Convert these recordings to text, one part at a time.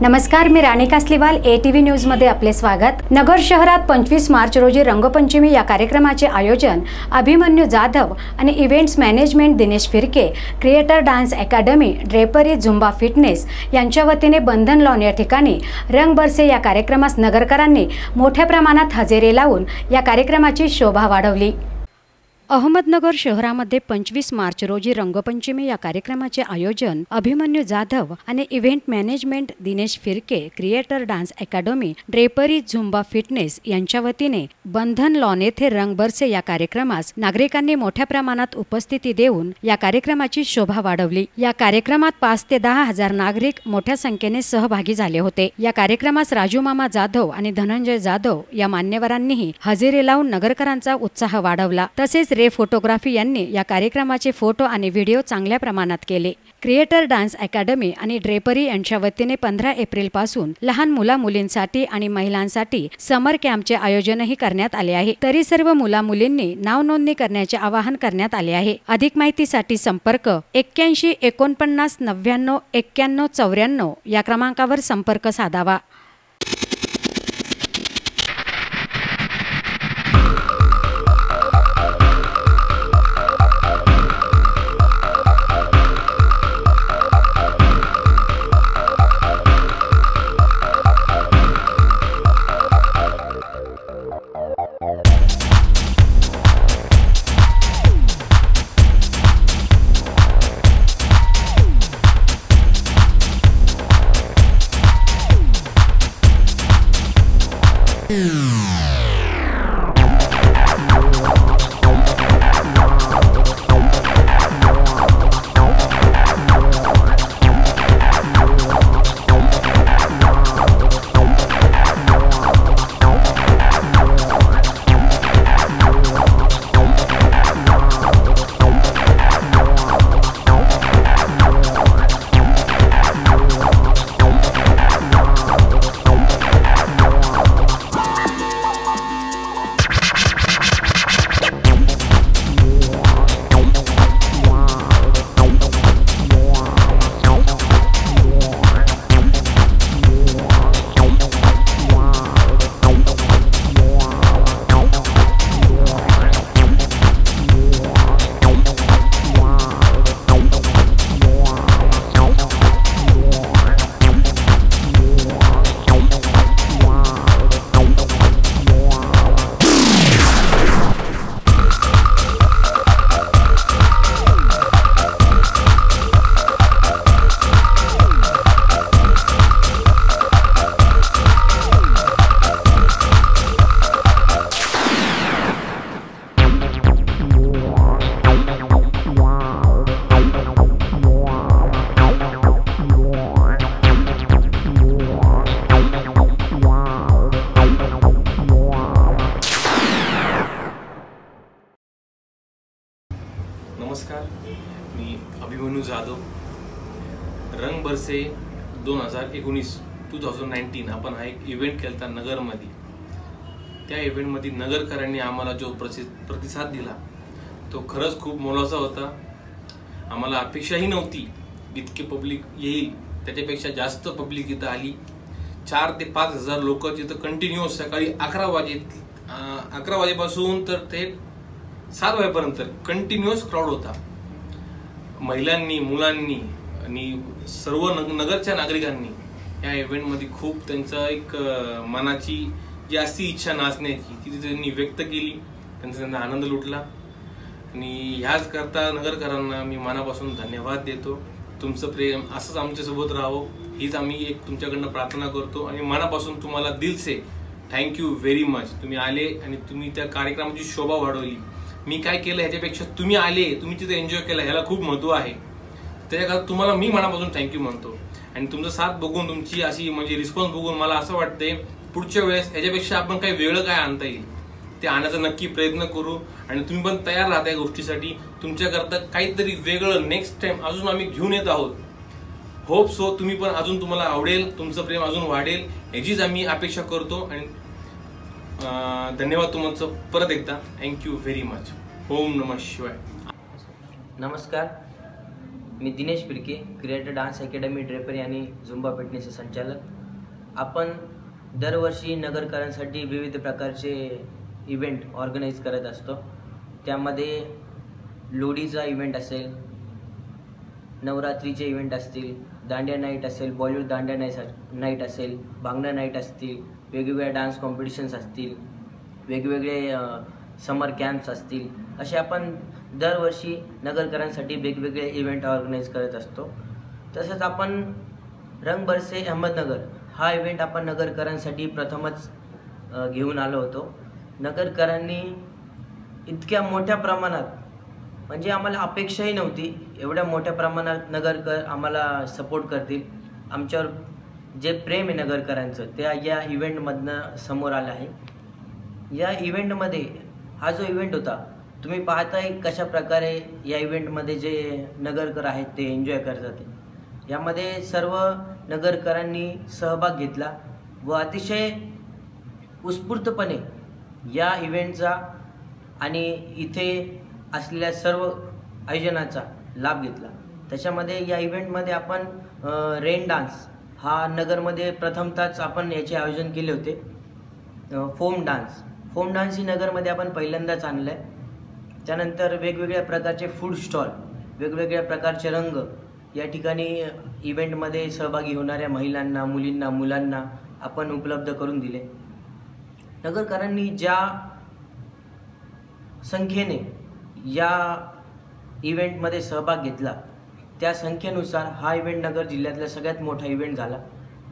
नमस्कार मी Rani Kasliwal A T V न्यूजमध्ये आपले स्वागत. नगर शहरात पंचवीस मार्च रोजी रंगपंचमी या कार्यक्रमाचे आयोजन अभिमन्यू जाधव आणि events management Dinesh Phirke creator dance academy drapery Zumba fitness यांच्या वतीने बंधन लॉन या ठिकाणी रंग बरसे या कार्यक्रमास नगरकरांनी मोठ्या प्रमाणात हजेरी लावून या कार्यक्रमाची शोभा वाढवली. अहमदनगर शहरामध्ये पंचवीस मार्च रोजी रंगपंचमी या कार्यक्रमाचे आयोजन अभिमन्यू जाधव आणि event management Dinesh Phirke creator dance academy drapery Zumba fitness यांच्या वतीने बंधन लॉन येथे रंगबरसे या कार्यक्रमास नागरिकांनी मोठ्या प्रमाणात उपस्थिती देऊन या कार्यक्रमाची शोभा वाढवली. या कार्यक्रमात पाच ते दहा हजार नागरिक मोठ्या संख्येने सहभागी झाले होते. या कार्यक्रमास राजूमामा जाधव आणि धनंजय जाधव या मान्यवरांनीही हजेरी लावून नगरकरांचा उत्साह वाढवला. तसेच रे फोटोग्राफी यांनी या कार्यक्रमाचे फोटो आणि व्हिडिओ चांगल्या प्रमाणात केले. क्रिएटर डान्स अकॅडमी आणि ड्रेपरी यांच्या वतीने पंधरा एप्रिलपासून लहान मुला मुलींसाठी आणि महिलांसाठी समर कॅम्पचे आयोजनही करण्यात आले आहे. तरी सर्व मुला मुलींनी नाव नोंदणी करण्याचे आवाहन करण्यात आले आहे. अधिक माहितीसाठी संपर्क एक्क्याऐंशी एकोणपन्नास नव्याण्णव एक्क्याण्णव चौऱ्याण्णव या क्रमांकावर संपर्क साधावा. नमस्कार रंग दोन हजार एकोणीस टू थाउजंड नाईन्टीन आपण हा एक इव्हेंट केला होता नगरमध्ये. त्या इव्हेंटमध्ये नगरकरांनी आम्हाला जो प्रसि प्रतिसाद दिला तो खरंच खूप मोलाचा होता. आम्हाला अपेक्षाही नव्हती इतके पब्लिक येईल त्याच्यापेक्षा जास्त पब्लिक इथं आली. चार ते पाच हजार लोक तिथं कंटिन्युअस सकाळी अकरा वाजे अकरा वाजेपासून तर ते सात वाजेपर्यंत कंटिन्युअस क्राऊड होता. महिलांनी मुलांनी आणि सर्व नग नगरच्या नागरिकांनी या इव्हेंटमध्ये खूप त्यांचा एक मनाची जी असती इच्छा नाचण्याची ती त्यांनी व्यक्त केली. त्यांचा त्यांना आनंद लुटला. आणि ह्याच करता नगरकरांना मी मनापासून धन्यवाद देतो. तुमचं प्रेम असंच आमच्यासोबत राहावं हीच आम्ही एक तुमच्याकडनं प्रार्थना करतो. आणि मनापासून तुम्हाला दिलसे थँक्यू व्हेरी मच तुम्ही आले आणि तुम्ही त्या कार्यक्रमाची शोभा वाढवली. मी काय केलं ह्याच्यापेक्षा तुम्ही आले तुम्ही तिथे एन्जॉय केला ह्याला खूप महत्त्व आहे. त्याच्याकरता तुम्हाला मी मनापासून थँक्यू म्हणतो. आणि तुमचा साथ बघून तुमची अशी म्हणजे रिस्पॉन्स बघून मला असं वाटते पुढच्या वेळेस याच्यापेक्षा आपण काही वेगळं काय आणता येईल ते आणायचा नक्की प्रयत्न करू. आणि तुम्ही पण तयार राहता या गोष्टीसाठी. तुमच्याकरता काहीतरी वेगळं नेक्स्ट टाइम अजून आम्ही घेऊन येत आहोत. होप सो तुम्ही पण अजून तुम्हाला आवडेल तुमचं प्रेम अजून वाढेल. ह्याचीच आम्ही अपेक्षा करतो आणि धन्यवाद तुमचं परत एकदा. थँक्यू व्हेरी मच ओम नम शिवाय. नमस्कार. मी Dinesh Pirke creator dance academy drapery आणि झुंबा फिटनेसचे संचालक. आपण दरवर्षी नगरकरांसाठी विविध प्रकारचे इव्हेंट ऑर्गनाईज करत असतो. त्यामध्ये लोढीचा इव्हेंट असेल नवरात्रीचे इव्हेंट असतील दांडिया नाईट असेल बॉलिवूड दांडिया नाईट नाईट असेल भांगडा नाईट असतील वेगवेगळ्या डान्स कॉम्पिटिशन्स असतील वेगवेगळे समर कॅम्प्स असतील असे आपण दरवर्षी नगरकरांसाठी वेगवेगळे इव्हेंट ऑर्गनाईज करत असतो. तसंच आपण रंग बरसे अहमदनगर हा इव्हेंट आपण नगरकरांसाठी प्रथमच घेऊन आलो होतो. नगरकरांनी इतक्या मोठ्या प्रमाणात म्हणजे आम्हाला अपेक्षाही नव्हती एवढ्या मोठ्या प्रमाणात नगरकर आम्हाला सपोर्ट करतील. आमच्यावर जे प्रेम आहे नगरकरांचं त्या या इव्हेंटमधनं समोर आलं आहे. या इव्हेंटमध्ये हा जो इव्हेंट होता तुम्ही पाहताय कशा प्रकारे या इव्हेंटमध्ये जे नगरकर आहेत ते एन्जॉय करतात. यामध्ये सर्व नगरकरांनी सहभाग घेतला व अतिशय उत्स्फूर्तपणे या इव्हेंटचा आणि इथे असलेल्या सर्व आयोजनाचा लाभ घेतला. त्याच्यामध्ये या इव्हेंटमध्ये आपण रेन डान्स हा नगरमध्ये प्रथमतच आपण याचे आयोजन केले होते. फोम डान्स फोम नगरमध्ये आपण पहिल्यांदाच आणलं आहे त्यानंतर वेगवेगळ्या प्रकारचे फूड स्टॉल वेगवेगळ्या प्रकारचे रंग या ठिकाणी इव्हेंटमध्ये सहभागी होणाऱ्या महिलांना मुलींना मुलांना आपण उपलब्ध करून दिले. नगरकरांनी ज्या संख्येने या इव्हेंटमध्ये सहभाग घेतला त्या संख्येनुसार हा इव्हेंट नगर जिल्ह्यातला सगळ्यात मोठा इव्हेंट झाला.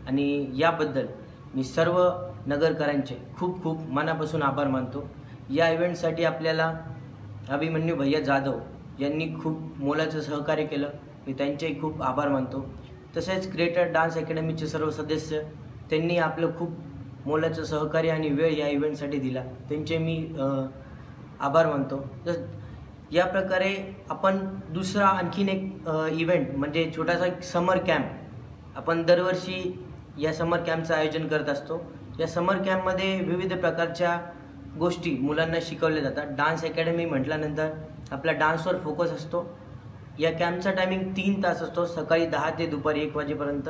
आणि याबद्दल मी सर्व नगरकरांचे खूप खूप मनापासून आभार मानतो. या इव्हेंटसाठी आपल्याला अभिमन्यू भैया जाधव यांनी खूप मोलाचं सहकार्य केलं. मी त्यांचेही खूप आभार मानतो. तसेच क्रिएटर डान्स अकॅडमीचे सर्व सदस्य त्यांनी आपलं खूप मोलाचं सहकार्य आणि वेळ या इव्हेंटसाठी दिला. त्यांचे मी आभार मानतो. तर या प्रकारे आपण दुसरा आणखीन एक इव्हेंट म्हणजे छोटासा एक समर कॅम्प आपण दरवर्षी या समर कॅम्पचं आयोजन करत असतो. या समर कॅम्पमध्ये विविध प्रकारच्या गोष्टी मुलांना शिकवल्या जातात. डान्स अकॅडमी म्हटल्यानंतर आपला डान्सवर फोकस असतो. या कॅम्पचा टायमिंग तीन तास असतो. सकाळी दहा ते दुपारी एक वाजेपर्यंत.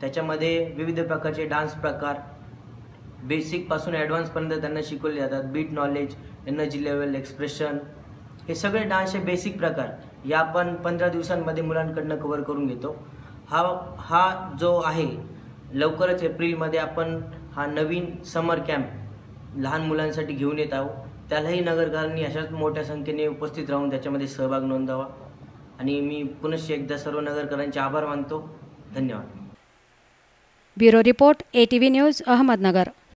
त्याच्यामध्ये विविध प्रकारचे डान्स प्रकार बेसिकपासून ॲडव्हान्सपर्यंत त्यांना शिकवले जातात. Beat knowledge energy level expression हे सगळे डान्सचे बेसिक प्रकार या आपण पंधरा दिवसांमध्ये मुलांकडनं कवर करून घेतो. हा हा जो आहे लवकरच एप्रिलमध्ये आपण हा नवीन समर कॅम्प लहान मुलांसाठी घेऊन येत आहोत. त्यालाही नगरकरांनी अशाच मोठ्या संख्येने उपस्थित राहून त्याच्यामध्ये सहभाग नोंदवा. आणि मी पुनश्च एकदा सर्व नगरकरांचे आभार मानतो. धन्यवाद. Bureau report A T V news Ahmednagar.